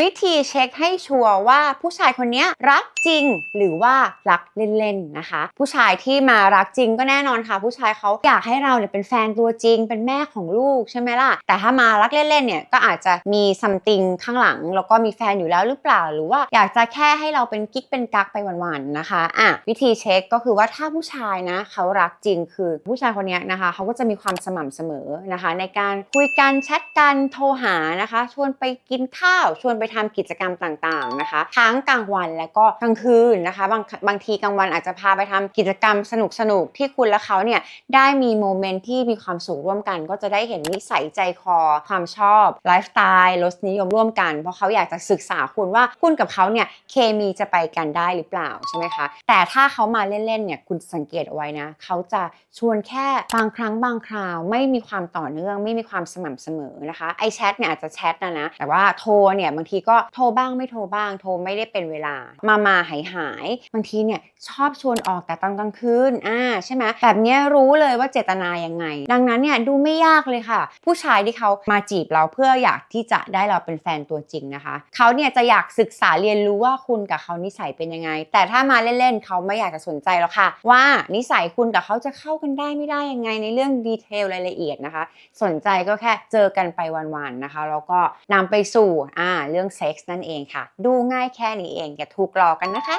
วิธีเช็คให้ชัวร์ว่าผู้ชายคนนี้รักจริงหรือว่ารักเล่นๆนะคะ ผู้ชายที่มารักจริงก็แน่นอนค่ะ ผู้ชายเขาอยากให้เราเนี่ยเป็นแฟนตัวจริง เป็นแม่ของลูกใช่ไหมล่ะ แต่ถ้ามารักเล่นๆเนี่ยก็อาจจะมีซัมติงข้างหลัง แล้วก็มีแฟนอยู่แล้วหรือเปล่า หรือว่าอยากจะแค่ให้เราเป็นกิ๊กเป็นกักไปวันๆนะคะอะวิธีเช็คก็คือว่าถ้าผู้ชายนะเขารักจริงคือผู้ชายคนนี้นะคะเขาก็จะมีความสม่ำเสมอนะคะ ในการคุยกันแชทกันโทรหานะคะ ชวนไปกินข้าวชวนไปทำกิจกรรมต่างๆนะคะทั้งกลางวันและก็กลางคืนนะคะ บางบางทีกลางวันอาจจะพาไปทำกิจกรรมสนุกๆที่คุณและเขาเนี่ยได้มีโมเมนต์ที่มีความสุขร่วมกัน ก็จะได้เห็นนิสัยใจคอ ความชอบไลฟ์สไตล์รสนิยมร่วมกัน เพราะเขาอยากจะศึกษาคุณว่าคุณกับเขาเนี่ยเคมีจะไปกันได้หรือเปล่าใช่ไหมคะแต่ถ้าเขามาเล่นๆเนี่ยคุณสังเกตเอาไว้นะเขาจะชวนแค่บางครั้งบางคราว ไม่มีความต่อเนื่อง ไม่มีความสม่ำเสมอนะคะไอแชทเนี่ยอาจจะแชทนะนะแต่ว่าโทรเนี่ยบางทีก็โทรบ้างไม่โทรบ้าง โทรไม่ได้เป็นเวลา มามาหายหายบางทีเนี่ยชอบชวนออกแต่ตอนกลางคืนอ่าใช่ไหมแบบนี้รู้เลยว่าเจตนายังไง ดังนั้นเนี่ยดูไม่ยากเลยค่ะ ผู้ชายที่เขามาจีบเราเพื่ออยากที่จะได้เราเป็นแฟนตัวจริงนะคะเขาเนี่ยจะอยากศึกษาเรียนรู้ว่าคุณกับเขานิสัยเป็นยังไง แต่ถ้ามาเล่นๆเขาไม่อยากจะสนใจหรอกค่ะ ว่านิสัยคุณกับเขาจะเข้ากันได้ไม่ได้ยังไงในเรื่องดีเทลรายละเอียดนะคะ สนใจก็แค่เจอกันไปวันๆนะคะ แล้วก็นำไปสู่อ่าเรื่องเซ็กส์นั่นเองค่ะ ดูง่ายแค่นี้เองอย่าถูกหลอกกันนะคะ